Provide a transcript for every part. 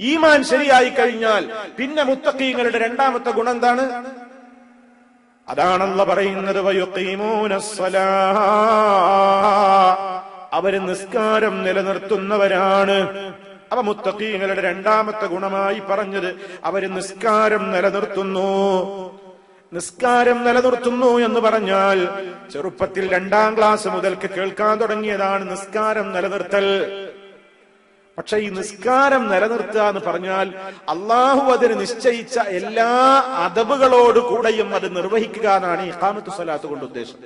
ഈമാൻ ശരിയായി കഴിഞ്ഞാൽ പിന്നെ മുത്തക്കീങ്ങളുടെ രണ്ടാമത്തെ ഗുണം എന്താണ്? അതാണല്ല പറയുന്നത്. അവർ നിസ്കാരം നിലനിർത്തുന്നവരാണ്. അവ മുത്തക്കീങ്ങളുടെ രണ്ടാമത്തെ ഗുണമായി പറഞ്ഞത് അവർ നിസ്കാരം നിലനിർത്തുന്നു. നിസ്കാരം നിലനിർത്തുന്നു എന്ന് പറഞ്ഞാൽ ചെറുപ്പത്തിൽ രണ്ടാം ക്ലാസ് മുതൽക്ക് കേൾക്കാൻ തുടങ്ങിയതാണ് നിസ്കാരം നിലനിർത്തൽ. പക്ഷെ ഈ നിസ്കാരം നിലനിർത്തുക എന്ന് പറഞ്ഞാൽ അള്ളാഹു അതിന് നിശ്ചയിച്ച എല്ലാ അതബുകളോട് കൂടെയും അത് നിർവഹിക്കുക എന്നാണ് ഈ കാമത്തു സ്വലാത്ത് കൊണ്ട് ഉദ്ദേശം.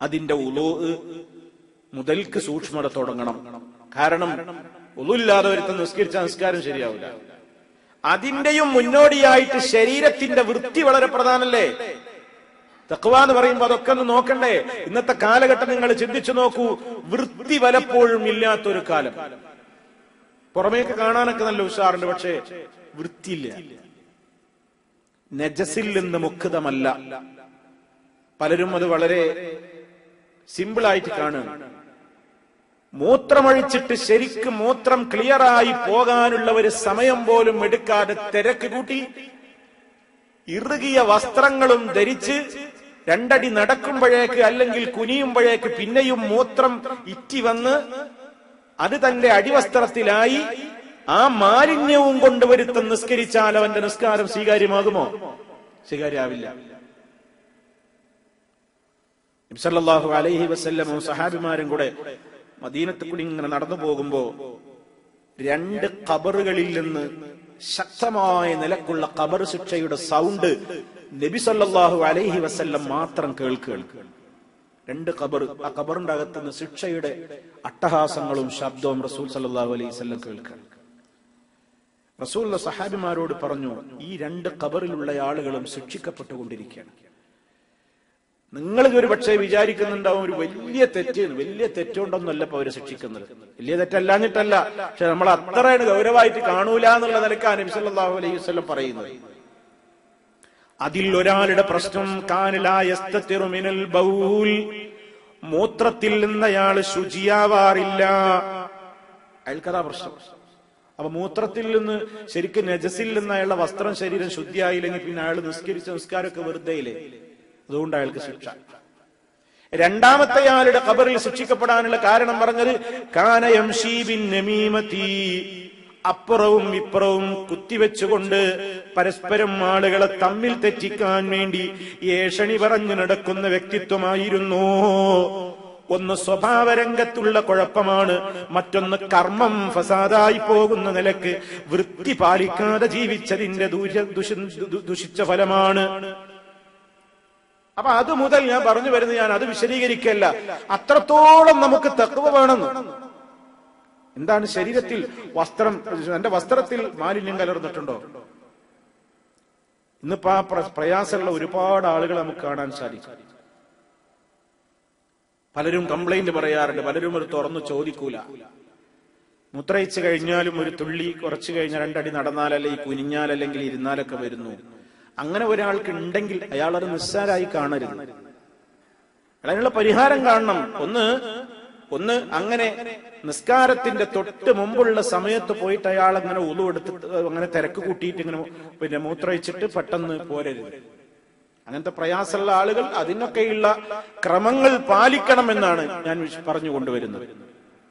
അതിന്റെ ഉലോ മുതൽക്ക് സൂക്ഷ്മത തുടങ്ങണം. കാരണം ഉളുല്ലാതെ ഒരുത്തം നിസ്കരിച്ച നിസ്കാരം ശരിയാവില്ല. അതിന്റെയും മുന്നോടിയായിട്ട് ശരീരത്തിന്റെ വൃത്തി വളരെ പ്രധാനല്ലേ തക്വ എന്ന് പറയുമ്പോൾ അതൊക്കെ ഒന്ന് നോക്കണ്ടേ? ഇന്നത്തെ കാലഘട്ടം നിങ്ങൾ ചിന്തിച്ചു നോക്കൂ വൃത്തി പലപ്പോഴും ഇല്ലാത്തൊരു കാലം. പുറമേക്ക് കാണാനൊക്കെ നല്ല ഉഷാറുണ്ട് പക്ഷേ വൃത്തിയില്ല. നജസിൽ നിന്ന് മുക്തമല്ല. പലരും അത് വളരെ സിമ്പിളായിട്ട് കാണുക മൂത്രമൊഴിച്ചിട്ട് ശരിക്കും മൂത്രം ക്ലിയറായി പോകാനുള്ള ഒരു സമയം പോലും എടുക്കാതെ തിരക്ക് കൂട്ടി ഇറുകിയ വസ്ത്രങ്ങളും ധരിച്ച് രണ്ടടി നടക്കുമ്പോഴേക്ക് അല്ലെങ്കിൽ കുനിയുമ്പോഴേക്ക് പിന്നെയും മൂത്രം ഇറ്റി വന്ന് അത് തന്റെ അടിവസ്ത്രത്തിലായി ആ മാലിന്യവും കൊണ്ടുവരുത്ത നിസ്കരിച്ചാൽ അവന്റെ നിസ്കാരം സ്വീകാര്യമാകുമോ? സ്വീകാര്യാവില്ല. ഇബ്സല്ലാഹു അലൈഹി വസല്ലമും സഹാബിമാരും കൂടെ മദീനത്ത് കൂടി ഇങ്ങനെ നടന്നു പോകുമ്പോ രണ്ട് കബറുകളിൽ നിന്ന് ശക്തമായ നിലക്കുള്ള കബർ ശിക്ഷയുടെ സൗണ്ട് നബി സല്ലാഹു അലൈഹി വസല്ലം മാത്രം കേൾക്കുക രണ്ട് കബർ ആ കബറിന്റെ അകത്തുനിന്ന് ശിക്ഷയുടെ അട്ടഹാസങ്ങളും ശബ്ദവും റസൂൽ സല്ലാഹു അലൈഹി വസല്ലം കേൾക്കുക റസൂൽ സഹാബിമാരോട് പറഞ്ഞു ഈ രണ്ട് കബറിലുള്ള ആളുകളും ശിക്ഷിക്കപ്പെട്ടുകൊണ്ടിരിക്കുകയാണ്. നിങ്ങൾ ഒരു പക്ഷേ വിചാരിക്കുന്നുണ്ടാവും ഒരു വലിയ തെറ്റ് വലിയ തെറ്റുകൊണ്ടൊന്നല്ല ഇപ്പൊ അവരെ ശിക്ഷിക്കുന്നത്. വലിയ തെറ്റല്ലാഞ്ഞിട്ടല്ല പക്ഷെ നമ്മൾ അത്രയാണ് ഗൗരവമായിട്ട് കാണൂല എന്നുള്ള നിലക്കാണ് നബി സല്ലല്ലാഹു അലൈഹി വസല്ലം പറയുന്നത്. അതിൽ ഒരാളുടെ പ്രശ്നം കാനിലായസ്തത്തിറു മിനൽ ബൗൽ. മൂത്രത്തിൽ നിന്ന് അയാൾ ശുചിയാവാറില്ല. അയാൾക്കതാ പ്രശ്നം. അപ്പൊ മൂത്രത്തിൽ നിന്ന് ശരിക്കും നജസിൽ നിന്ന് അയാളുടെ വസ്ത്രം ശരീരം ശുദ്ധിയായില്ലെങ്കിൽ പിന്നെ അയാൾ നിസ്കരിച്ച നിസ്കാരമൊക്കെ വെറുതെയില്ലേ അതുകൊണ്ട് അയാൾക്ക് ശിക്ഷ. രണ്ടാമത്തെ ആളുടെ കബറിൽ ശിക്ഷിക്കപ്പെടാനുള്ള കാരണം പറഞ്ഞത് കാനയം ഷീബിൻ നമീമത്തി. അപ്പുറവും ഇപ്പുറവും കുത്തിവെച്ചുകൊണ്ട് പരസ്പരം ആളുകളെ തമ്മിൽ തെറ്റിക്കാൻ വേണ്ടി ഏഷണി പറഞ്ഞു നടക്കുന്ന വ്യക്തിത്വമായിരുന്നു. ഒന്ന് സ്വഭാവരംഗത്തുള്ള കുഴപ്പമാണ് മറ്റൊന്ന് കർമ്മം ഫസാദായി പോകുന്ന നിലയ്ക്ക് വൃത്തി പാലിക്കാതെ ജീവിച്ചതിന്റെ ദുഷിച്ച ഫലമാണ്. അപ്പൊ അത് മുതൽ ഞാൻ പറഞ്ഞു വരുന്നത് ഞാൻ അത് വിശദീകരിക്കല്ല. അത്രത്തോളം നമുക്ക് തത്വ വേണമെന്ന് എന്താണ് ശരീരത്തിൽ വസ്ത്രം? എന്റെ വസ്ത്രത്തിൽ മാലിന്യം കലർന്നിട്ടുണ്ടോ? ഇന്നിപ്പോ ആ പ്രയാസമുള്ള ഒരുപാട് ആളുകൾ നമുക്ക് കാണാൻ സാധിക്കും. പലരും കംപ്ലൈന്റ് പറയാറുണ്ട്. പലരും ഒരു തുറന്നു ചോദിക്കൂല. മുത്രയിച്ചു കഴിഞ്ഞാലും ഒരു തുള്ളി കുറച്ചു കഴിഞ്ഞാൽ രണ്ടടി നടന്നാലല്ലേ ഈ കുനിഞ്ഞാൽ അല്ലെങ്കിൽ ഇരുന്നാലൊക്കെ വരുന്നു. അങ്ങനെ ഒരാൾക്ക് ഉണ്ടെങ്കിൽ അയാൾ അത് നിസ്സാരായി കാണരുത്. അതിനുള്ള പരിഹാരം കാണണം. ഒന്ന് ഒന്ന് അങ്ങനെ നിസ്കാരത്തിന്റെ തൊട്ട് മുമ്പുള്ള സമയത്ത് പോയിട്ട് അയാൾ അങ്ങനെ ഉളു എടുത്തിട്ട് അങ്ങനെ തിരക്ക് കൂട്ടിയിട്ട് ഇങ്ങനെ പിന്നെ മൂത്രയിച്ചിട്ട് പെട്ടെന്ന് പോരരുത്. അങ്ങനത്തെ പ്രയാസമുള്ള ആളുകൾ അതിനൊക്കെയുള്ള ക്രമങ്ങൾ പാലിക്കണമെന്നാണ് ഞാൻ പറഞ്ഞു കൊണ്ടുവരുന്നത്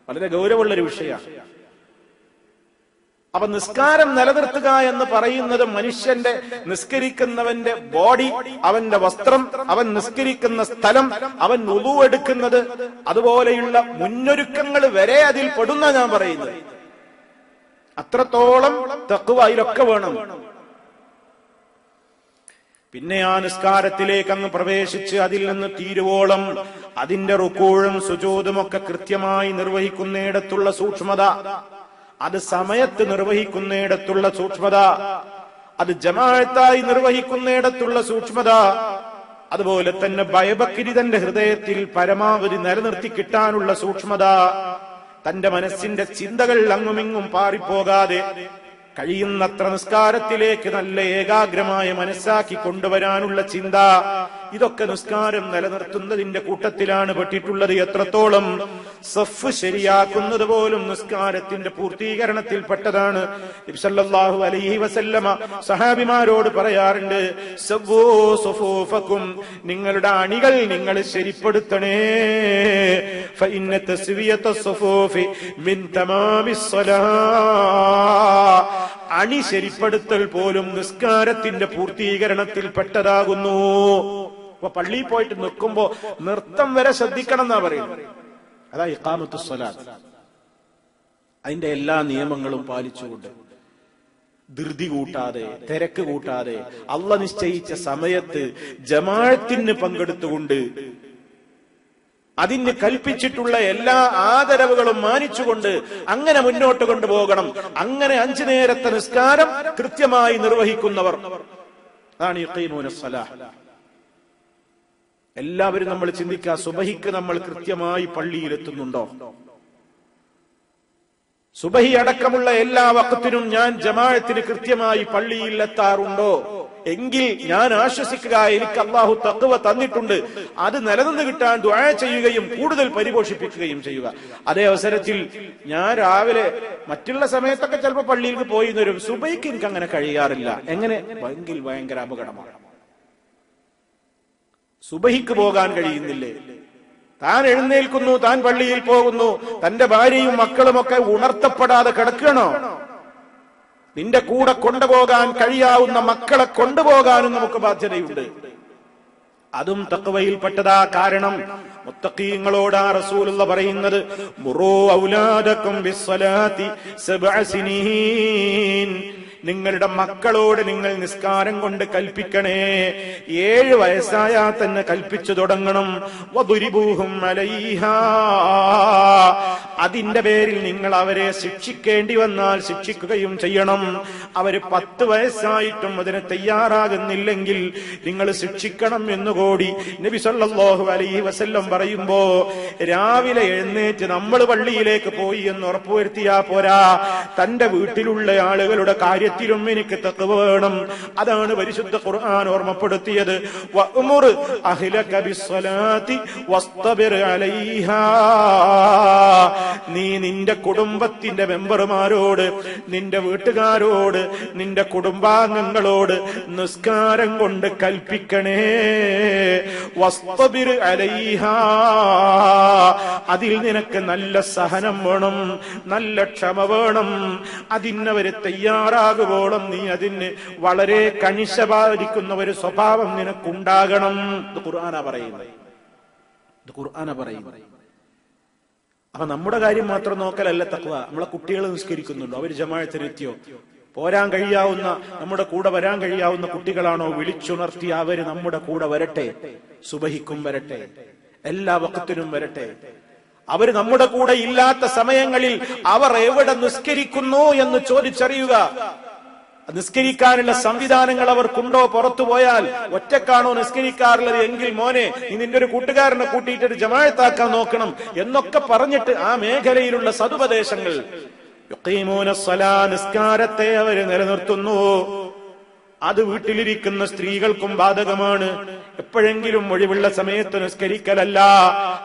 വളരെ ഗൗരവമുള്ള ഒരു വിഷയമാണ്. അപ്പൊ നിസ്കാരം നിലനിർത്തുക എന്ന് പറയുന്നത് മനുഷ്യന്റെ നിസ്കരിക്കുന്നവന്റെ ബോഡി അവന്റെ വസ്ത്രം അവൻ നിസ്കരിക്കുന്ന സ്ഥലം അവൻ ഉതു എടുക്കുന്നത് അതുപോലെയുള്ള മുന്നൊരുക്കങ്ങൾ വരെ അതിൽ പെടുന്ന ഞാൻ പറയുന്നത്. അത്രത്തോളം തക്കുവ അതിലൊക്കെ വേണം. പിന്നെ ആ നിസ്കാരത്തിലേക്ക് അങ്ങ് പ്രവേശിച്ച് അതിൽ നിന്ന് തീരുവോളം അതിന്റെ റുക്കൂഴും ഒക്കെ കൃത്യമായി നിർവഹിക്കുന്നിടത്തുള്ള സൂക്ഷ്മത. അത് സമയത്ത് നിർവഹിക്കുന്നിടത്തുള്ള സൂക്ഷ്മത. അത് ജമാഅത്തായി നിർവഹിക്കുന്നിടത്തുള്ള സൂക്ഷ്മത. അതുപോലെ തന്നെ ഭയഭക്തി തന്റെ ഹൃദയത്തിൽ പരമാവധി നിലനിർത്തി കിട്ടാനുള്ള സൂക്ഷ്മത. തന്റെ മനസ്സിന്റെ ചിന്തകൾ അങ്ങുമിങ്ങും പാറിപ്പോകാതെ കഴിയുന്നത്ര നിസ്കാരത്തിലേക്ക് നല്ല ഏകാഗ്രമായ മനസ്സാക്കി കൊണ്ടുവരാനുള്ള ചിന്ത. ഇതൊക്കെ നിസ്കാരം നിലനിർത്തുന്നതിന്റെ കൂട്ടത്തിലാണ് പെട്ടിട്ടുള്ളത് എത്രത്തോളം സഫ് ശരിയാക്കുന്നത് പോലും നിസ്കാരത്തിന്റെ പൂർത്തീകരണത്തിൽ പെട്ടതാണ് സല്ലല്ലാഹു അലൈഹി വസല്ലമ സഹാബിമാരോട് പറയാറുണ്ട് നിങ്ങളുടെ അണികൾ നിങ്ങൾ ശരിപ്പെടുത്തണേ. ഫഇന്ന സഫൂഫി മിൻ അണി ശരിപ്പെടുത്തൽ പോലും നിസ്കാരത്തിന്റെ പൂർത്തീകരണത്തിൽ പെട്ടതാകുന്നു അപ്പൊ പള്ളിയിൽ പോയിട്ട് നിൽക്കുമ്പോ നൃത്തം വരെ ശ്രദ്ധിക്കണം എന്നാ പറയുന്നത്. അതാ ഇക്കാമത്തു അതിന്റെ എല്ലാ നിയമങ്ങളും പാലിച്ചുകൊണ്ട് ധൃതി കൂട്ടാതെ തിരക്ക് കൂട്ടാതെ അള്ള നിശ്ചയിച്ച സമയത്ത് ജമാഴത്തിന് പങ്കെടുത്തുകൊണ്ട് അതിന് കൽപ്പിച്ചിട്ടുള്ള എല്ലാ ആദരവുകളും മാനിച്ചുകൊണ്ട് അങ്ങനെ മുന്നോട്ട് കൊണ്ടുപോകണം. അങ്ങനെ അഞ്ചു നേരത്തെ നിസ്കാരം കൃത്യമായി നിർവഹിക്കുന്നവർ. അതാണ് എല്ലാവരും നമ്മൾ ചിന്തിക്കുക സുബഹിക്ക് നമ്മൾ കൃത്യമായി പള്ളിയിലെത്തുന്നുണ്ടോ? സുബഹി അടക്കമുള്ള എല്ലാ വക്കത്തിനും ഞാൻ ജമാഴത്തിന് കൃത്യമായി പള്ളിയിൽ എത്താറുണ്ടോ എങ്കിൽ ഞാൻ ആശ്വസിക്കുക എനിക്ക് അള്ളാഹു തക്കുവ തന്നിട്ടുണ്ട്. അത് നിലനിന്ന് കിട്ടാൻ ദുആ ചെയ്യുകയും കൂടുതൽ പരിപോഷിപ്പിക്കുകയും ചെയ്യുക. അതേ അവസരത്തിൽ ഞാൻ രാവിലെ മറ്റുള്ള സമയത്തൊക്കെ ചിലപ്പോൾ പള്ളിയിലേക്ക് പോയി വരും സുബൈക്ക് എനിക്ക് അങ്ങനെ കഴിയാറില്ല. എങ്ങനെ? എങ്കിൽ ഭയങ്കര അപകടമാണ്. സുബഹിക്ക് പോകാൻ കഴിയുന്നില്ലേ? താൻ എഴുന്നേൽക്കുന്നു താൻ പള്ളിയിൽ പോകുന്നു തന്റെ ഭാര്യയും മക്കളുമൊക്കെ ഉണർത്തപ്പെടാതെ കിടക്കണോ? നിന്റെ കൂടെ കൊണ്ടുപോകാൻ കഴിയാവുന്ന മക്കളെ കൊണ്ടുപോകാനും നമുക്ക് ബാധ്യതയുണ്ട്. അതും തക്കവയിൽപ്പെട്ടതാ കാരണം. മുത്തക്കീങ്ങളോടാ റസൂലുള്ള പറയുന്നത് മുറോ ഔലാദക്കും നിങ്ങളുടെ മക്കളോട് നിങ്ങൾ നിസ്കാരം കൊണ്ട് കൽപ്പിക്കണേ. ഏഴ് വയസ്സായാൽ തന്നെ കൽപ്പിച്ചു തുടങ്ങണം. വധുരിഭൂഹും അതിന്റെ പേരിൽ നിങ്ങൾ അവരെ ശിക്ഷിക്കേണ്ടി വന്നാൽ ശിക്ഷിക്കുകയും ചെയ്യണം. അവർ പത്ത് വയസ്സായിട്ടും അതിന് തയ്യാറാകുന്നില്ലെങ്കിൽ നിങ്ങൾ ശിക്ഷിക്കണം എന്നുകൂടി നബി സല്ലല്ലാഹു അലൈഹി വസല്ലം പറയുമ്പോ രാവിലെ എഴുന്നേറ്റ് നമ്മൾ പള്ളിയിലേക്ക് പോയി എന്ന് ഉറപ്പുവരുത്തിയാ പോരാ. തന്റെ വീട്ടിലുള്ള ആളുകളുടെ കാര്യത്തിലും എനിക്ക് തക്കവ വേണം. അതാണ് പരിശുദ്ധ ഖുർആൻ ഓർമ്മപ്പെടുത്തിയത്. നീ നിന്റെ കുടുംബത്തിന്റെ മെമ്പർമാരോട് നിന്റെ വീട്ടുകാരോട് നിന്റെ കുടുംബാംഗങ്ങളോട് നിസ്കാരം കൊണ്ട് കൽപ്പിക്കണേ. അതിൽ നിനക്ക് നല്ല സഹനം വേണം നല്ല ക്ഷമ വേണം. അതിനവര് തയ്യാറാകുവോളം നീ അതിന് വളരെ കണിശപാലിക്കുന്ന ഒരു സ്വഭാവം നിനക്കുണ്ടാകണം. ഖുർആന പറയുന്നത്. ഖുർആന പറയുന്നത്. അപ്പൊ നമ്മുടെ കാര്യം മാത്രം നോക്കലല്ല തക്വ. നമ്മളെ കുട്ടികൾ നിസ്കരിക്കുന്നുണ്ടോ അവർ ജമാഴത്തിനെത്തിയോ പോരാൻ കഴിയാവുന്ന നമ്മുടെ കൂടെ വരാൻ കഴിയാവുന്ന കുട്ടികളാണോ വിളിച്ചുണർത്തി അവർ നമ്മുടെ കൂടെ വരട്ടെ? സുബഹിക്കും വരട്ടെ. എല്ലാ വക്കത്തിനും വരട്ടെ. അവർ നമ്മുടെ കൂടെ ഇല്ലാത്ത സമയങ്ങളിൽ അവർ എവിടെ നിസ്കരിക്കുന്നു എന്ന് ചോദിച്ചറിയുക. നിസ്കരിക്കാനുള്ള സംവിധാനങ്ങൾ അവർക്കുണ്ടോ? പുറത്തു പോയാൽ ഒറ്റക്കാണോ നിസ്കരിക്കാറുള്ളത്? എങ്കിൽ മോനെ നീ നിന്റെ ഒരു കൂട്ടുകാരനെ കൂട്ടിയിട്ട് ഒരു ജമാഴത്താക്കാൻ നോക്കണം എന്നൊക്കെ പറഞ്ഞിട്ട് ആ മേഖലയിലുള്ള സതുപദേശങ്ങൾ നിസ്കാരത്തെ അവർ നിലനിർത്തുന്നു. അത് വീട്ടിലിരിക്കുന്ന സ്ത്രീകൾക്കും ബാധകമാണ്. എപ്പോഴെങ്കിലും ഒഴിവുള്ള സമയത്ത് നിസ്കരിക്കലല്ല.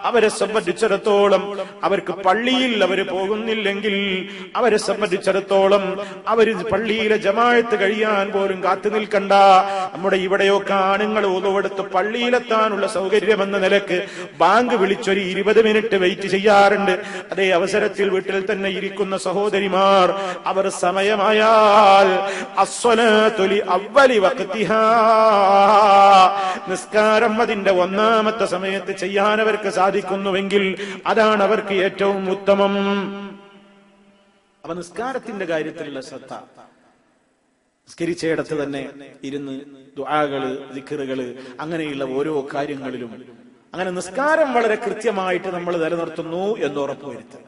അവരെ സംബന്ധിച്ചിടത്തോളം അവർക്ക് പള്ളിയിൽ അവർ പോകുന്നില്ലെങ്കിൽ അവരെ സംബന്ധിച്ചിടത്തോളം അവർ പള്ളിയിലെ ജമാഴത്ത് കഴിയാൻ പോലും കാത്തു നിൽക്കണ്ട. നമ്മുടെ ഇവിടെയൊക്കെ ആണുങ്ങൾ ഉതവെടുത്ത് പള്ളിയിലെത്താനുള്ള സൗകര്യം എന്ന നിലയ്ക്ക് ബാങ്ക് വിളിച്ചൊരു ഇരുപത് മിനിറ്റ് വെയിറ്റ് ചെയ്യാറുണ്ട്. അതേ അവസരത്തിൽ വീട്ടിൽ തന്നെ ഇരിക്കുന്ന സഹോദരിമാർ അവർ സമയമായാൽ അസ്വലത്തൊലി അവലി നിസ്കാരം അതിന്റെ ഒന്നാമത്തെ സമയത്ത് ചെയ്യാൻ അവർക്ക് സാധിക്കുന്നുവെങ്കിൽ അതാണ് അവർക്ക് ഏറ്റവും ഉത്തമം. അപ്പൊ നിസ്കാരത്തിന്റെ കാര്യത്തിലുള്ള ശ്രദ്ധ. നിസ്കരിച്ചയിടത്ത് തന്നെ ഇരുന്ന് ദുആകൾ ദിക്കറുകൾ അങ്ങനെയുള്ള ഓരോ കാര്യങ്ങളിലും. അങ്ങനെ നിസ്കാരം വളരെ കൃത്യമായിട്ട് നമ്മൾ നിലനിർത്തുന്നു എന്ന് ഉറപ്പുവരുത്തുക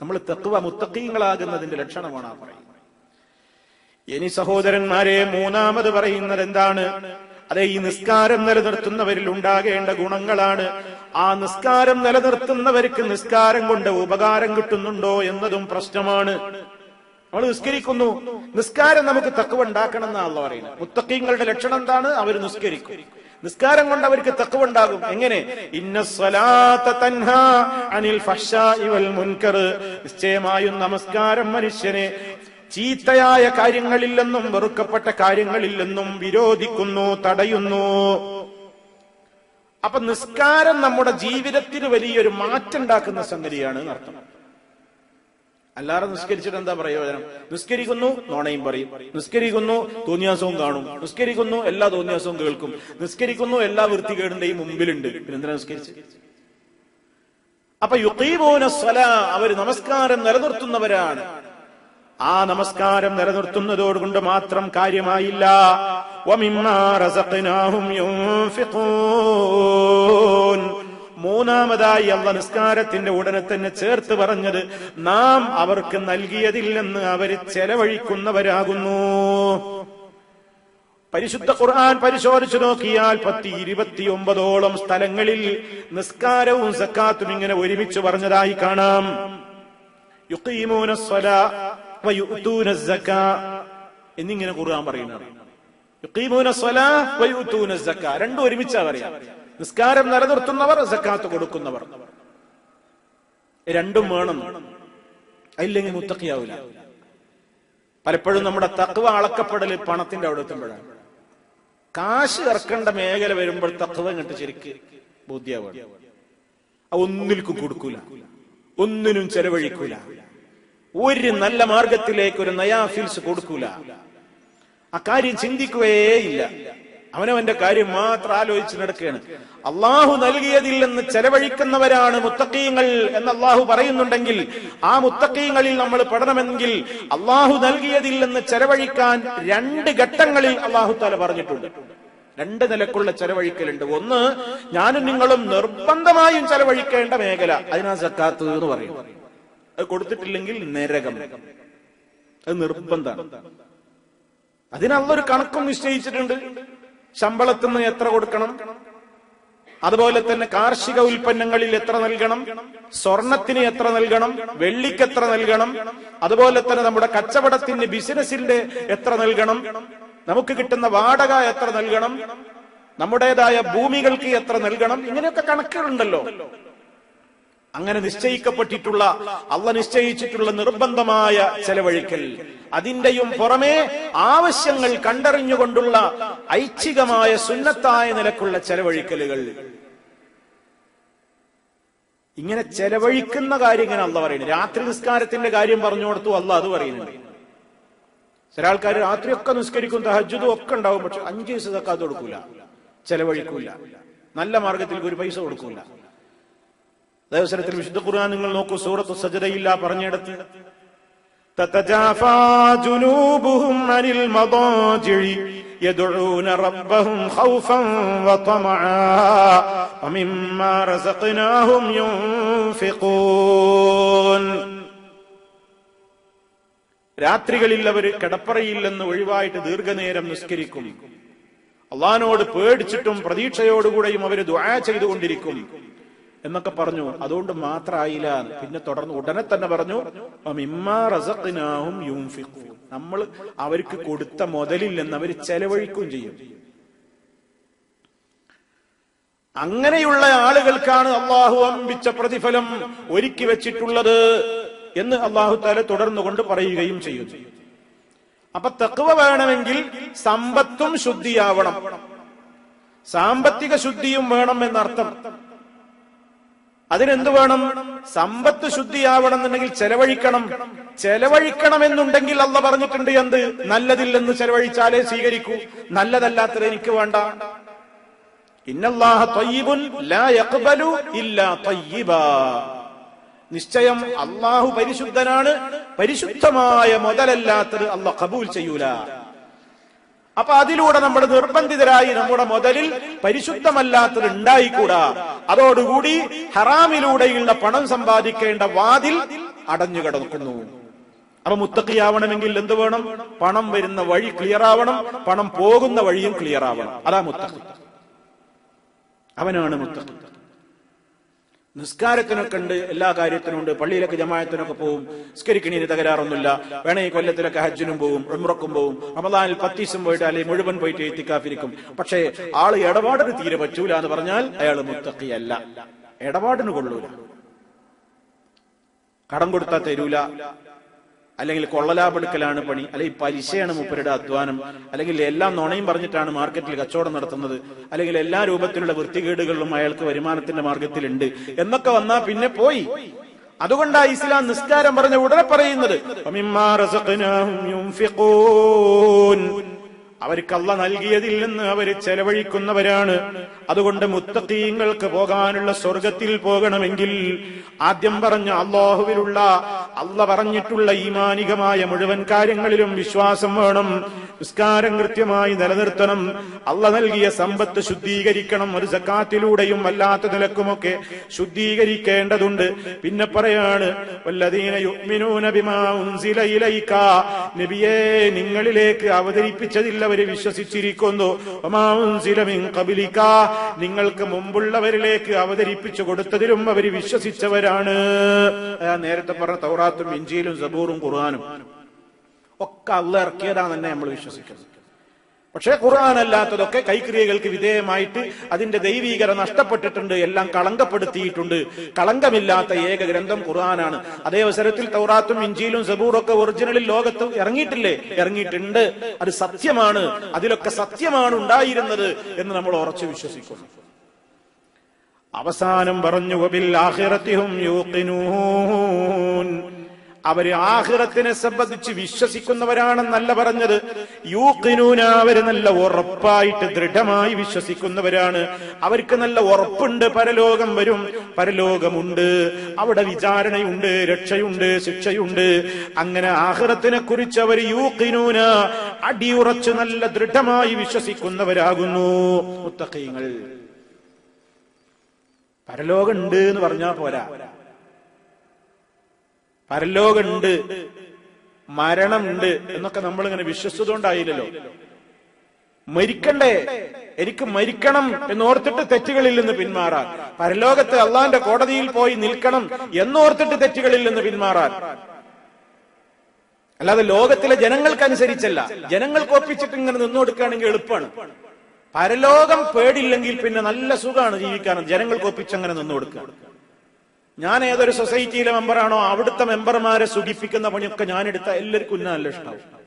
നമ്മൾ തെക്കുവ മുത്തക്കീങ്ങളാകുന്നതിന്റെ ലക്ഷണമാണ് ആ പറയുന്നത്. ഇനി സഹോദരന്മാരെ മൂന്നാമത് പറയുന്നത് എന്താണ് അതെ ഈ നിസ്കാരം നിലനിർത്തുന്നവരിൽ ഉണ്ടാകേണ്ട ഗുണങ്ങളാണ്. ആ നിസ്കാരം നിലനിർത്തുന്നവർക്ക് നിസ്കാരം കൊണ്ട് ഉപകാരം കിട്ടുന്നുണ്ടോ എന്നതും പ്രശ്നമാണ്. നമ്മൾ നിസ്കരിക്കുന്നു. നിസ്കാരം നമുക്ക് തക്കവ ഉണ്ടാക്കണം എന്നാണല്ലോ പറയുന്നത്. മുത്തക്കീങ്ങളുടെ ലക്ഷണം എന്താണ്? അവർ നിസ്കരിക്കും. നിസ്കാരം കൊണ്ട് അവർക്ക് എങ്ങനെ? ഇന്ന സ്വലാത്ത തൻഹാ അനിൽ മുൻകർ. നിശ്ചയമായും നമസ്കാരം മനുഷ്യനെ ചീത്തയായ കാര്യങ്ങളില്ലെന്നും വെറുക്കപ്പെട്ട കാര്യങ്ങളില്ലെന്നും വിരോധിക്കുന്നു തടയുന്നു. അപ്പൊ നിസ്കാരം നമ്മുടെ ജീവിതത്തിന് വലിയൊരു മാറ്റം ഉണ്ടാക്കുന്ന സംഗതിയാണ് അർത്ഥം. അല്ലാതെ നിസ്കരിച്ചിട്ട് എന്താ പ്രയോജനം നിസ്കരിക്കുന്നു നോണയും പറയും. നിസ്കരിക്കുന്നു തോന്നിയാസവും കാണും. നിസ്കരിക്കുന്നു എല്ലാ തോന്നിയാസവും കേൾക്കും. നിസ്കരിക്കുന്നു എല്ലാ വൃത്തികേടിന്റെയും മുമ്പിലുണ്ട്. പിന്നെന്തിനാ നിസ്കരിച്ചു? അപ്പൊ യുക്കീബോന സ്വല അവർ നമസ്കാരം നിലനിർത്തുന്നവരാണ്. ആ നമസ്കാരം നിലനിർത്തുന്നതോടുകൊണ്ട് മാത്രം കാര്യമായില്ല. മൂന്നാമതായി അള്ള നിസ്കാരത്തിന്റെ ഉടനെ തന്നെ ചേർത്ത് പറഞ്ഞത് നാം അവർക്ക് നൽകിയതിൽ നിന്ന് അവർ ചെലവഴിക്കുന്നവരാകുന്നു. പരിശുദ്ധ ഖുർആൻ പരിശോധിച്ചു നോക്കിയാൽ പത്തി ഇരുപത്തിയൊമ്പതോളം സ്ഥലങ്ങളിൽ നിസ്കാരവും സക്കാത്തും ഇങ്ങനെ ഒരുമിച്ച് പറഞ്ഞതായി കാണാം. സക്കാ എന്നിങ്ങനെ ഖുർആൻ സക്കാ രണ്ടും ഒരുമിച്ചാ പറയാം. നിസ്കാരം നിലനിർത്തുന്നവർ സക്കാത്ത് കൊടുക്കുന്നവർ. രണ്ടും വേണം. അല്ലെങ്കിൽ മുത്തക്കിയാവില്ല പലപ്പോഴും നമ്മുടെ തക്വ അളക്കപ്പെടൽ പണത്തിന്റെ അവിടെ എത്തുമ്പോഴാണ്. കാശ് ഇറക്കേണ്ട മേഖല വരുമ്പോൾ തക്വ ഇങ്ങോട്ട് ശരിക്ക് ബോധ്യാവുക ഒന്നിൽക്കും കൊടുക്കൂല. ഒന്നിനും ചെലവഴിക്കൂല. ഒരു നല്ല മാർഗത്തിലേക്ക് ഒരു നയാ ഫീൽസ് കൊടുക്കൂല. ആ കാര്യം ചിന്തിക്കുകയേയില്ല അവനവന്റെ കാര്യം മാത്രം ആലോചിച്ച് നടക്കുകയാണ്. അള്ളാഹു നൽകിയതിൽ നിന്ന് ചെലവഴിക്കുന്നവരാണ് മുത്തക്കീങ്ങൾ എന്ന് അള്ളാഹു പറയുന്നുണ്ടെങ്കിൽ ആ മുത്തക്കീങ്ങളിൽ നമ്മൾ പെടണമെങ്കിൽ അള്ളാഹു നൽകിയതിൽ നിന്ന് ചെലവഴിക്കാൻ രണ്ട് ഘട്ടങ്ങളിൽ അള്ളാഹു താല പറഞ്ഞിട്ടുണ്ട്. രണ്ട് നിലക്കുള്ള ചെലവഴിക്കലുണ്ട്. ഒന്ന് ഞാനും നിങ്ങളും നിർബന്ധമായും ചെലവഴിക്കേണ്ട മേഖല. അതിനാ സക്കാത്ത് എന്ന് പറയും അത് കൊടുത്തിട്ടില്ലെങ്കിൽ നരകം. അത് നിർബന്ധമാണ്. അതിനല്ലൊരു കണക്കും നിശ്ചയിച്ചിട്ടുണ്ട്. ശമ്പളത്തിൽ നിന്ന് എത്ര കൊടുക്കണം? അതുപോലെ തന്നെ കാർഷിക ഉൽപ്പന്നങ്ങളിൽ എത്ര നൽകണം? സ്വർണത്തിന് എത്ര നൽകണം? വെള്ളിക്ക് എത്ര നൽകണം? അതുപോലെ തന്നെ നമ്മുടെ കച്ചവടത്തിന് ബിസിനസിന്റെ എത്ര നൽകണം? നമുക്ക് കിട്ടുന്ന വാടക എത്ര നൽകണം? നമ്മുടേതായ ഭൂമികൾക്ക് എത്ര നൽകണം? ഇങ്ങനെയൊക്കെ കണക്കുകളുണ്ടല്ലോ. അങ്ങനെ നിശ്ചയിക്കപ്പെട്ടിട്ടുള്ള അള്ള നിശ്ചയിച്ചിട്ടുള്ള നിർബന്ധമായ ചെലവഴിക്കൽ. അതിന്റെയും പുറമേ ആവശ്യങ്ങൾ കണ്ടറിഞ്ഞുകൊണ്ടുള്ള ഐച്ഛികമായ സുന്നത്തായ നിലക്കുള്ള ചെലവഴിക്കലുകൾ. ഇങ്ങനെ ചെലവഴിക്കുന്ന കാര്യം ഇങ്ങനെ അല്ല പറയുന്നത് രാത്രി നിസ്കാരത്തിന്റെ കാര്യം പറഞ്ഞു കൊടുത്തു അല്ല അത് പറയുന്നുണ്ട്. ചില ആൾക്കാർ രാത്രിയൊക്കെ നിസ്കരിക്കും തഹജുദും ഒക്കെ ഉണ്ടാവും പക്ഷെ അഞ്ചു ദിവസം കൊടുക്കൂല. ചെലവഴിക്കൂല. നല്ല മാർഗത്തിൽ ഒരു പൈസ കൊടുക്കൂല. അതവസരത്തിൽ വിശുദ്ധ ഖുർആൻ നിങ്ങൾ നോക്കൂ സൂറത്ത് സജദയില്ല പറഞ്ഞിടത്ത് تتجافى جنوبهم عن المضاجع يدعون ربهم خوفا وطمعا ومما رزقناهم ينفقون രാത്രികളിൽ അവർ കിടപ്പറയിൽ നിന്ന് ഒഴിവായിട്ട് ദീർഘനേരം നിസ്കരിക്കും അള്ളഹാനോട് പേടിച്ചിട്ടും പ്രതീക്ഷയോടുകൂടെയും അവർ ദുആ ചെയ്തുകൊണ്ടിരിക്കും എന്നൊക്കെ പറഞ്ഞു. അതുകൊണ്ട് മാത്രമായില്ല പിന്നെ തുടർന്ന് ഉടനെ തന്നെ പറഞ്ഞു നമ്മൾ അവർക്ക് കൊടുത്ത മുതലിൽ നിന്ന് അവർ ചെലവഴിക്കുകയും ചെയ്യും. അങ്ങനെയുള്ള ആളുകൾക്കാണ് അള്ളാഹു അമ്പിച്ച പ്രതിഫലം ഒരുക്കി വെച്ചിട്ടുള്ളത് എന്ന് അള്ളാഹു താല തുടർന്നുകൊണ്ട് പറയുകയും ചെയ്യുന്നു. അപ്പൊ തക്കുവ വേണമെങ്കിൽ സമ്പത്തും ശുദ്ധിയാവണം. സാമ്പത്തിക ശുദ്ധിയും വേണം എന്നർത്ഥം. അതിനെന്ത് വേണം? സമ്പത്ത് ശുദ്ധിയാവണം എന്നുണ്ടെങ്കിൽ ചെലവഴിക്കണം. ചെലവഴിക്കണം എന്നുണ്ടെങ്കിൽ അല്ല പറഞ്ഞിട്ടുണ്ട് എന്ത്? നല്ലതില്ലെന്ന് ചെലവഴിച്ചാലേ സ്വീകരിക്കൂ. നല്ലതല്ലാത്തത് എനിക്ക് വേണ്ട. നിശ്ചയം അള്ളാഹു പരിശുദ്ധനാണ്. പരിശുദ്ധമായ മുതലല്ലാത്തത് അല്ല കബൂൽ ചെയ്യൂല. അപ്പൊ അതിലൂടെ നമ്മൾ നിർബന്ധിതരായി നമ്മുടെ മുതലിൽ പരിശുദ്ധമല്ലാത്തത് ഉണ്ടായിക്കൂടാ അതോടുകൂടി ഹറാമിലൂടെയുള്ള പണം സമ്പാദിക്കേണ്ട വാതിൽ അടഞ്ഞു കിടക്കുന്നു. അപ്പൊ മുത്തക്കിയാവണമെങ്കിൽ എന്ത് വേണം? പണം വരുന്ന വഴി ക്ലിയർ ആവണം പണം പോകുന്ന വഴിയും ക്ലിയർ ആവണം. അതാ മുത്തഖി. അവനാണ് മുത്തഖി. നിസ്കാരത്തിനൊക്കെ ഉണ്ട് എല്ലാ കാര്യത്തിനും ഉണ്ട്. പള്ളിയിലൊക്കെ ജമായത്തിനൊക്കെ പോവും. നിസ്കരിക്കണീന് തകരാറൊന്നുമില്ല. വേണമെങ്കിൽ കൊല്ലത്തിലൊക്കെ ഹജ്ജിനും പോവും ഉമ്രക്കും പോവും. റമദാനിൽ പത്തീസം പോയിട്ട് അല്ലെങ്കിൽ മുഴുവൻ പോയിട്ട് എത്തിക്കാഫിരിക്കും. പക്ഷേ ആൾ ഇടപാടിന് തീരെ പറ്റൂല എന്ന് പറഞ്ഞാൽ അയാൾ മുത്തക്കിയല്ല ഇടപാടിന് കൊള്ളൂല. കടം കൊടുത്താൽ തരൂല. അല്ലെങ്കിൽ കൊള്ളലാപെടുക്കലാണ് പണി അല്ലെങ്കിൽ പലിശയാണ് മൂപ്പരുടെ അധ്വാനം അല്ലെങ്കിൽ എല്ലാം നുണയും പറഞ്ഞിട്ടാണ് മാർക്കറ്റിൽ കച്ചവടം നടത്തുന്നത് അല്ലെങ്കിൽ എല്ലാ രൂപത്തിലുള്ള വൃത്തികേടുകളിലും അയാൾക്ക് വരുമാനത്തിന്റെ മാർഗത്തിലുണ്ട് എന്നൊക്കെ വന്നാ പിന്നെ പോയി അതുകൊണ്ടാണ് ഇസ്ലാം നിസ്കാരം പറഞ്ഞ ഉടനെ പറയുന്നത്. അവർക്ക് അല്ല നൽകിയതിൽ നിന്ന് അവർ ചെലവഴിക്കുന്നവരാണ്. അതുകൊണ്ട് മുത്തക്കീങ്ങൾക്ക് പോകാനുള്ള സ്വർഗത്തിൽ പോകണമെങ്കിൽ ആദ്യം പറഞ്ഞ അള്ളാഹുവിലുള്ള അല്ല പറഞ്ഞിട്ടുള്ള ഈമാനികമായ മുഴുവൻ കാര്യങ്ങളിലും വിശ്വാസം വേണം. നിസ്കാരം കൃത്യമായി നിലനിർത്തണം. അള്ള നൽകിയ സമ്പത്ത് ശുദ്ധീകരിക്കണം. ഒരു സക്കാത്തിലൂടെയും അല്ലാത്ത നിലക്കുമൊക്കെ ശുദ്ധീകരിക്കേണ്ടതുണ്ട്. പിന്നെ പറയാണ് നബിയേ നിങ്ങളിലേക്ക് അവതരിപ്പിച്ചതിൽ അവർ വിശ്വസിച്ചിരിക്കുന്നു. നിങ്ങൾക്ക് മുമ്പുള്ളവരിലേക്ക് അവതരിപ്പിച്ചു കൊടുത്തതിലും അവർ വിശ്വസിച്ചവരാണ്. നേരത്തെ പറഞ്ഞ തൗറാത്തും ഇഞ്ചിയിലും സബൂറും ഖുർആനും. ഒക്കെ അള്ള ഇറക്കിയതാണ് തന്നെ നമ്മൾ വിശ്വസിക്കുന്നത് പക്ഷേ ഖുർആൻ അല്ലാത്തതൊക്കെ കൈക്രിയകൾക്ക് വിധേയമായിട്ട് അതിന്റെ ദൈവീകത നഷ്ടപ്പെട്ടിട്ടുണ്ട് എല്ലാം കളങ്കപ്പെടുത്തിയിട്ടുണ്ട്. കളങ്കമില്ലാത്ത ഏക ഗ്രന്ഥം ഖുർആനാണ്. അതേ അവസരത്തിൽ തൗറാത്തും ഇഞ്ചിയിലും സബൂറും ഒക്കെ ഒറിജിനലിൽ ലോകത്ത് ഇറങ്ങിയിട്ടില്ലേ? ഇറങ്ങിയിട്ടുണ്ട്. അത് സത്യമാണ്. അതിലൊക്കെ സത്യമാണ് ഉണ്ടായിരുന്നത് എന്ന് നമ്മൾ ഉറച്ചു വിശ്വസിക്കുന്നു. അവസാനം പറഞ്ഞു അവർ ആഹിറത്തിനെ സംബന്ധിച്ച് വിശ്വസിക്കുന്നവരാണെന്നല്ല പറഞ്ഞത്. യൂക്കിനൂന അവർ നല്ല ഉറപ്പായിട്ട് ദൃഢമായി വിശ്വസിക്കുന്നവരാണ്. അവർക്ക് നല്ല ഉറപ്പുണ്ട് പരലോകം വരും. പരലോകമുണ്ട്. അവിടെ വിചാരണയുണ്ട് രക്ഷയുണ്ട് ശിക്ഷയുണ്ട്. അങ്ങനെ ആഹിറത്തിനെ കുറിച്ച് അവർ യൂക്കിനൂന അടിയുറച്ച് നല്ല ദൃഢമായി വിശ്വസിക്കുന്നവരാകുന്നു. മുത്തഖീങ്ങൾ. പരലോകമുണ്ട് എന്ന് പറഞ്ഞാൽ പോരാ. പരലോകമുണ്ട്. മരണമുണ്ട് എന്നൊക്കെ നമ്മൾ ഇങ്ങനെ വിശ്വസിച്ചതുകൊണ്ടായില്ലല്ലോ. മരിക്കണ്ടേ? എനിക്ക് മരിക്കണം എന്നോർത്തിട്ട് തെറ്റുകളിൽ നിന്ന് പിന്മാറാൻ. പരലോകത്ത് അള്ളാന്റെ കോടതിയിൽ പോയി നിൽക്കണം എന്നോർത്തിട്ട് തെറ്റുകളിൽ നിന്ന് പിന്മാറാൻ. അല്ലാതെ ലോകത്തിലെ ജനങ്ങൾക്കനുസരിച്ചല്ല. ജനങ്ങൾക്ക് ഒപ്പിച്ചിട്ട് ഇങ്ങനെ നിന്നുകൊടുക്കുകയാണെങ്കിൽ എളുപ്പമാണ്. പരലോകം പേടില്ലെങ്കിൽ പിന്നെ നല്ല സുഖമാണ് ജീവിക്കാൻ ജനങ്ങൾക്ക് ഒപ്പിച്ചങ്ങനെ നിന്നു കൊടുക്കുക. ഞാൻ ഏതൊരു സൊസൈറ്റിയിലെ മെമ്പറാണോ അവിടുത്തെ മെമ്പർമാരെ സുഖിപ്പിക്കുന്ന പണിയൊക്കെ ഞാൻ എല്ലാവർക്കും ഉന്ന നല്ല ഇഷ്ടമാവും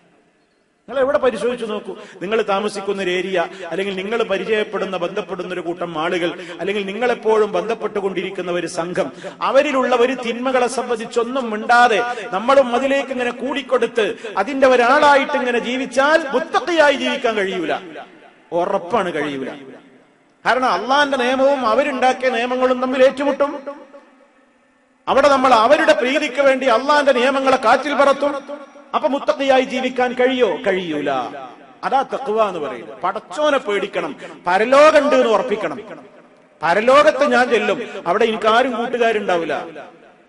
നിങ്ങൾ എവിടെ പരിശോധിച്ചു നോക്കൂ? നിങ്ങൾ താമസിക്കുന്ന ഒരു ഏരിയ അല്ലെങ്കിൽ നിങ്ങൾ പരിചയപ്പെടുന്ന ബന്ധപ്പെടുന്ന ഒരു കൂട്ടം ആളുകൾ അല്ലെങ്കിൽ നിങ്ങളെപ്പോഴും ബന്ധപ്പെട്ടുകൊണ്ടിരിക്കുന്ന ഒരു സംഘം. അവരിലുള്ള ഒരു തിന്മകളെ സംബന്ധിച്ചൊന്നും മിണ്ടാതെ നമ്മളും അതിലേക്ക് ഇങ്ങനെ കൂടിക്കൊടുത്ത് അതിന്റെ ഒരാളായിട്ട് ഇങ്ങനെ ജീവിച്ചാൽ മുത്തക്കയായി ജീവിക്കാൻ കഴിയൂല. ഉറപ്പാണ് കഴിയൂല. കാരണം അള്ളാന്റെ നിയമവും അവരുണ്ടാക്കിയ നിയമങ്ങളും തമ്മിൽ ഏറ്റുമുട്ടും. അവിടെ നമ്മൾ അവരുടെ പ്രീതിക്ക് വേണ്ടി അള്ളാന്റെ നിയമങ്ങളെ കാറ്റിൽ പറത്തും. അപ്പൊ മുത്തക്കയായി ജീവിക്കാൻ കഴിയോ? കഴിയൂല. അതാ തക്കുവ എന്ന് പറയുന്നത്. പടച്ചോനെ പേടിക്കണം. പരലോകണ്ട് എന്ന് ഉറപ്പിക്കണം. പരലോകത്ത് ഞാൻ ചെല്ലും. അവിടെ എനിക്ക് ആരും കൂട്ടുകാരുണ്ടാവില്ല.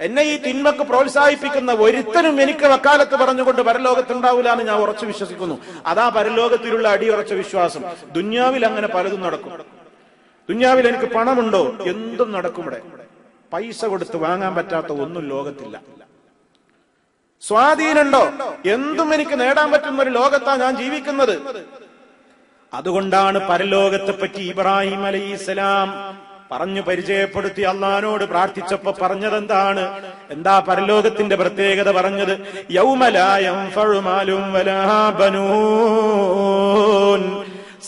എന്നെ ഈ തിന്മക്ക് പ്രോത്സാഹിപ്പിക്കുന്ന ഒരുത്തനും എനിക്ക് വക്കാലത്ത് പറഞ്ഞുകൊണ്ട് പരലോകത്തുണ്ടാവില്ല എന്ന് ഞാൻ ഉറച്ചു വിശ്വസിക്കുന്നു. അതാ പരലോകത്തിലുള്ള അടിയുറച്ച വിശ്വാസം. ദുന്യാവിൽ അങ്ങനെ പലതും നടക്കും. ദുന്യാവിൽ എനിക്ക് പണമുണ്ടോ? എന്തും നടക്കും ഇവിടെ. പൈസ കൊടുത്ത് വാങ്ങാൻ പറ്റാത്ത ഒന്നും ലോകത്തില്ല. സ്വാധീനമുണ്ടോ? എന്തും എനിക്ക് നേടാൻ പറ്റുന്ന ഒരു ലോകത്താ ഞാൻ ജീവിക്കുന്നത്. അതുകൊണ്ടാണ് പരലോകത്തെ പറ്റി ഇബ്രാഹിം അലൈഹിസ്സലാം പറഞ്ഞു പരിചയപ്പെടുത്തി അള്ളഹാനോട് പ്രാർത്ഥിച്ചപ്പോ പറഞ്ഞതെന്താണ്? എന്താ പരലോകത്തിന്റെ പ്രത്യേകത പറഞ്ഞത്? യൗമലായം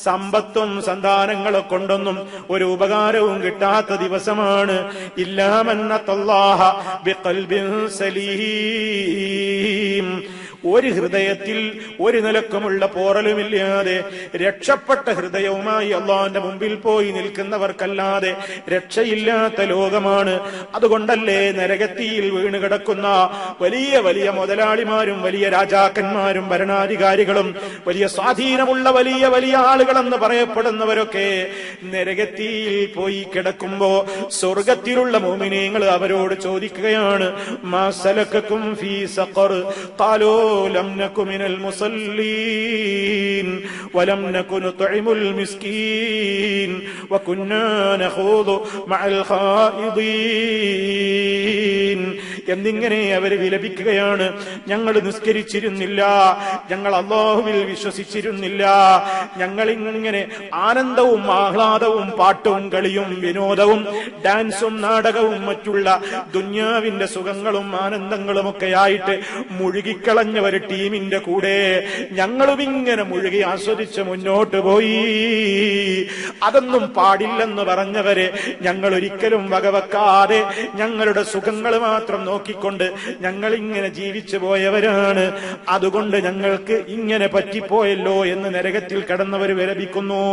സമ്പത്തും സന്താനങ്ങളെ കൊണ്ടൊന്നും ഒരു ഉപകാരവും കിട്ടാത്ത ദിവസമാണ്. ഇല്ലാമെന്ന തൊല്ലാഹ സലീം. ഒരു ഹൃദയത്തിൽ ഒരു നിലക്കുമുള്ള പോറലുമില്ലാതെ രക്ഷപ്പെട്ട ഹൃദയവുമായി അള്ളാന്റെ മുമ്പിൽ പോയി നിൽക്കുന്നവർക്കല്ലാതെ രക്ഷയില്ലാത്ത ലോകമാണ്. അതുകൊണ്ടല്ലേ നരകത്തിയിൽ വീണ് കിടക്കുന്ന വലിയ വലിയ മുതലാളിമാരും വലിയ രാജാക്കന്മാരും ഭരണാധികാരികളും വലിയ സ്വാധീനമുള്ള വലിയ വലിയ ആളുകളെന്ന് പറയപ്പെടുന്നവരൊക്കെ നരകത്തിയിൽ പോയി കിടക്കുമ്പോ സ്വർഗത്തിലുള്ള മോമിനിയങ്ങൾ അവരോട് ചോദിക്കുകയാണ് മാസലക്കും ഫീ സഖർ? കാലോ لم نك من المصلين ولم نك نطعم المسكين وكنا نخوض مع الخائضين എന്നിങ്ങനെ അവർ വിലപിക്കുകയാണ് ഞങ്ങൾ നിസ്കരിച്ചിരുന്നില്ല ഞങ്ങൾ അള്ളാഹുവിൽ വിശ്വസിച്ചിരുന്നില്ല ഞങ്ങൾ ഇങ്ങനെ ആനന്ദവും ആഹ്ലാദവും പാട്ടും കളിയും വിനോദവും ഡാൻസും നാടകവും മറ്റുള്ള ദുന്യാവിന്റെ സുഖങ്ങളും ആനന്ദങ്ങളും ഒക്കെ ആയിട്ട് മുഴുകിക്കളഞ്ഞ ഒരു ടീമിന്റെ കൂടെ ഞങ്ങളും ഇങ്ങനെ മുഴുകി ആസ്വദിച്ച് മുന്നോട്ട് പോയി. അതൊന്നും പാടില്ലെന്ന് പറഞ്ഞവരെ ഞങ്ങൾ ഒരിക്കലും വകവെക്കാതെ ഞങ്ങളുടെ സുഖങ്ങൾ മാത്രം നോക്കിക്കൊണ്ട് ഞങ്ങൾ ഇങ്ങനെ ജീവിച്ചു പോയവരാണ്. അതുകൊണ്ട് ഞങ്ങൾക്ക് ഇങ്ങനെ പറ്റിപ്പോയല്ലോ എന്ന് നരകത്തിൽ കടന്നവർ വിലപിക്കുന്നു.